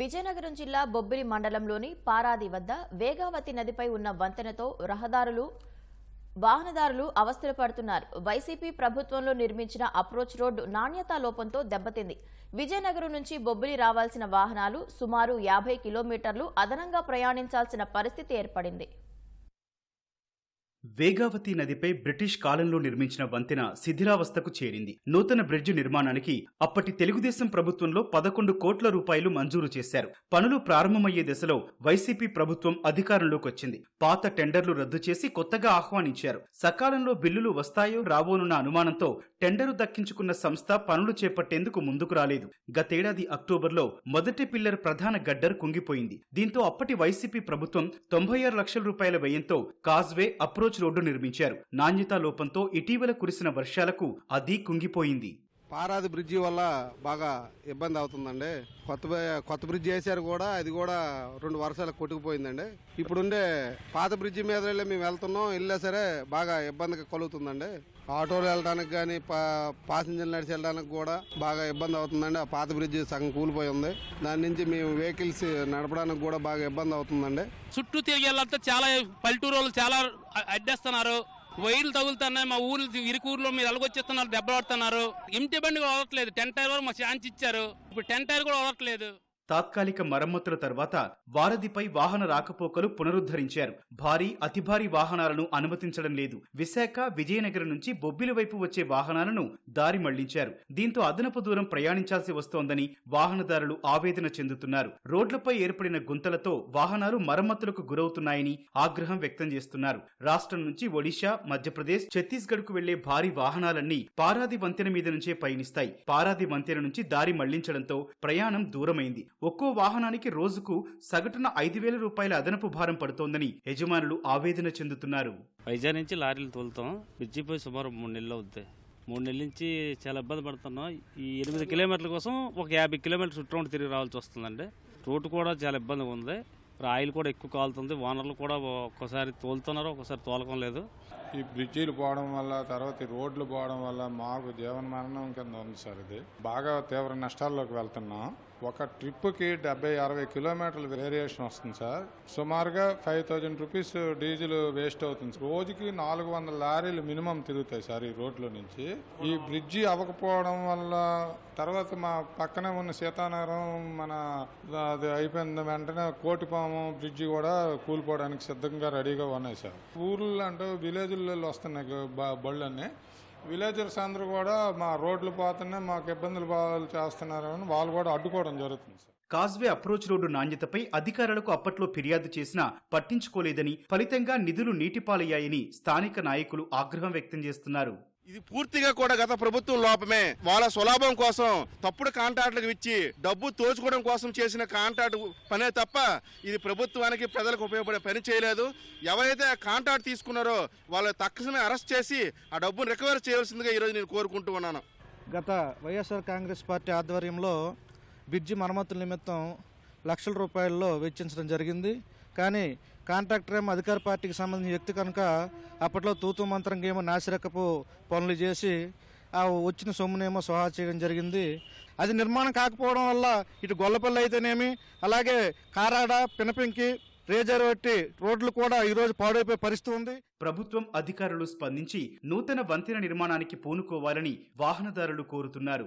విజయనగరం జిల్లా బొబ్బిలి మండలంలోని పారాది వద్ద వేగావతి నదిపై ఉన్న వంతెనతో రహదారులు వాహనదారులు అవస్థలు పడుతున్నారు. వైసీపీ ప్రభుత్వంలో నిర్మించిన అప్రోచ్ రోడ్డు నాణ్యతా లోపంతో దెబ్బతింది. విజయనగరం నుంచి బొబ్బిలి రావాల్సిన వాహనాలు సుమారు యాభై కిలోమీటర్లు అదనంగా ప్రయాణించాల్సిన పరిస్థితి ఏర్పడింది. వేగావతి నదిపై బ్రిటిష్ కాలంలో నిర్మించిన వంతెన శిథిలావస్థకు చేరింది. నూతన బ్రిడ్జి నిర్మాణానికి అప్పటి తెలుగుదేశం ప్రభుత్వంలో పదకొండు కోట్ల రూపాయలు మంజూరు చేశారు. పనులు ప్రారంభమయ్యే దశలో వైసీపీ ప్రభుత్వం అధికారంలోకి వచ్చింది. పాత టెండర్లు రద్దు చేసి కొత్తగా ఆహ్వానించారు. సకాలంలో బిల్లులు వస్తాయో రావోనున్న అనుమానంతో టెండరు దక్కించుకున్న సంస్థ పనులు చేపట్టేందుకు ముందుకు రాలేదు. గతేడాది అక్టోబర్లో మొదటి పిల్లర్ ప్రధాన గడ్డర్ కుంగిపోయింది. దీంతో అప్పటి వైసీపీ ప్రభుత్వం తొంభై ఆరు లక్షల రూపాయల వ్యయంతో కాజ్వే అప్రోచ్ రోడ్డు నిర్మించారు. నాణ్యతా లోపంతో ఇటీవల కురిసిన వర్షాలకు అది కుంగిపోయింది. పారాది బ్రిడ్జి వల్ల బాగా ఇబ్బంది అవుతుందండి. కొత్త కొత్త బ్రిడ్జి వేసారు కూడా అది కూడా రెండు వర్షాలకు కొట్టుకుపోయిందండి. ఇప్పుడుండే పాత బ్రిడ్జి మీద వెళ్ళి మేము వెళ్తున్నాం వెళ్ళా సరే బాగా ఇబ్బంది కలుగుతుందండి. ఆటోలు వెళ్ళడానికి కానీ పాసింజర్లు నడిచి వెళ్ళడానికి కూడా బాగా ఇబ్బంది అవుతుందండి. ఆ పాత బ్రిడ్జి సగం కూలిపోయి ఉంది. దాని నుంచి మేము వెహికల్స్ నడపడానికి కూడా బాగా ఇబ్బంది అవుతుందండి. చుట్టూ తిరిగి వెళ్ళాలంటే చాలా పల్లెటూరు వాళ్ళు చాలా అడ్డేస్తున్నారు. వైర్లు తగులుతున్నాయి మా ఊరు ఇరుకూరులో ఊర్లో మీరు అలగొచ్చేస్తున్నారు దెబ్బలాడుతున్నారు. ఇంటి బండి కూడా వదలట్లేదు. టెన్ టైర్ వరకు మా ఛాన్స్ ఇచ్చారు. ఇప్పుడు టెన్ టైర్ కూడా వదలట్లేదు. తాత్కాలిక మరమ్మతుల తర్వాత వారధిపై వాహన రాకపోకలు పునరుద్ధరించారు. భారీ అతి భారీ వాహనాలను అనుమతించడం లేదు. విశాఖ విజయనగరం నుంచి బొబ్బిల వైపు వచ్చే వాహనాలను దారి మళ్ళించారు. దీంతో అదనపు దూరం ప్రయాణించాల్సి వస్తోందని వాహనదారులు ఆవేదన చెందుతున్నారు. రోడ్లపై ఏర్పడిన గుంతలతో వాహనాలు మరమ్మతులకు గురవుతున్నాయని ఆగ్రహం వ్యక్తం చేస్తున్నారు. రాష్ట్రం నుంచి ఒడిశా మధ్యప్రదేశ్ ఛత్తీస్గఢ్కు వెళ్ళే భారీ వాహనాలన్నీ పారాది వంతెన మీద నుంచే పయనిస్తాయి. పారాది వంతెన నుంచి దారి మళ్ళించడంతో ప్రయాణం దూరమైంది. ఒక్కో వాహనానికి రోజుకు సగటున ఐదు వేల రూపాయల అదనపు భారం పడుతోందని యజమానులు ఆవేదన చెందుతున్నారు. వైజాగ్ నుంచి లారీలు తోలుతాం. బ్రిడ్జిపోయి సుమారు మూడు నెలలు అవుతాయి మూడు నెలల నుంచి చాలా ఇబ్బంది పడుతున్నాం. ఈ ఎనిమిది కిలోమీటర్ల కోసం ఒక యాభై కిలోమీటర్ల చుట్టూ తిరిగి రావాల్సి వస్తుందండి. రోడ్డు కూడా చాలా ఇబ్బందిగా ఉంది. ఆయిల్ కూడా ఎక్కువ కాలుతుంది. ఓనర్లు కూడా ఒక్కోసారి తోలుతున్నారు. ఒక్కోసారి తోలకం లేదు. ఈ బ్రిడ్జీలు పోవడం వల్ల తర్వాత రోడ్లు పోవడం వల్ల మాకు జీవన మరణం కింద ఉంది సార్ ఇది. బాగా తీవ్ర నష్టాల్లోకి వెళ్తున్నాం. ఒక ట్రిప్కి డెబ్బై అరవై కిలోమీటర్ల వేరియేషన్ వస్తుంది సార్. సుమారుగా five thousand rupees diesel waste అవుతుంది రోజుకి నాలుగు వందల లారీలు మినిమం తిరుగుతాయి సార్ ఈ రోడ్ల నుంచి. ఈ బ్రిడ్జి అవ్వకపోవడం వల్ల తర్వాత మా పక్కనే ఉన్న సీతానగరం మన అది అయిపోయిన వెంటనే కోటిపాము బ్రిడ్జి కూడా కూలిపోవడానికి సిద్ధంగా రెడీగా ఉన్నాయి సార్. ఊర్లు అంటే విలేజ్లలో వస్తున్నాయి బ- బళ్ళన్నీ. విలేజర్స్ అందరూ కూడా మా రోడ్లు పోతున్నాయి మాకు ఇబ్బందులు బాగా చేస్తున్నారని వాళ్ళు కూడా అడ్డుకోవడం జరుగుతుంది సార్. కాజ్వే అప్రోచ్ రోడ్డు నాణ్యతపై అధికారులకు అప్పట్లో ఫిర్యాదు చేసినా పట్టించుకోలేదని ఫలితంగా నిధులు నీటిపాలయ్యాయని స్థానిక నాయకులు ఆగ్రహం వ్యక్తం చేస్తున్నారు. ఇది పూర్తిగా కూడా గత ప్రభుత్వం లోపమే. వాళ్ళ స్వలాభం కోసం తప్పుడు కాంట్రాక్టులకు ఇచ్చి డబ్బు తోచుకోవడం కోసం చేసిన కాంట్రాక్ట్ పనే తప్ప ఇది ప్రభుత్వానికి ప్రజలకు ఉపయోగపడే పని చేయలేదు. ఎవరైతే ఆ కాంట్రాక్ట్ తీసుకున్నారో వాళ్ళు తక్షణమే అరెస్ట్ చేసి ఆ డబ్బును రికవర్ చేయవలసిందిగా ఈరోజు నేను కోరుకుంటూ ఉన్నాను. గత వైఎస్ఆర్ కాంగ్రెస్ పార్టీ ఆధ్వర్యంలో బ్రిడ్జి మరమ్మతుల నిమిత్తం లక్షల రూపాయల్లో వెచ్చించడం జరిగింది. కానీ కాంట్రాక్టర్ ఏమో అధికార పార్టీకి సంబంధించిన వ్యక్తి కనుక అప్పట్లో తూతు మంత్రంగా ఏమో నాసిరకపు పనులు చేసి ఆ వచ్చిన సొమ్మునేమో సోహా చేయడం జరిగింది. అది నిర్మాణం కాకపోవడం వల్ల ఇటు గొల్లపల్లి అయితేనేమి అలాగే కారాడ పినపెంకి రేజర్వట్టి రోడ్లు కూడా ఈరోజు పాడైపోయే పరిస్థితి ఉంది. ప్రభుత్వం అధికారులు స్పందించి నూతన వంతెన నిర్మాణానికి పూనుకోవాలని వాహనదారులు కోరుతున్నారు.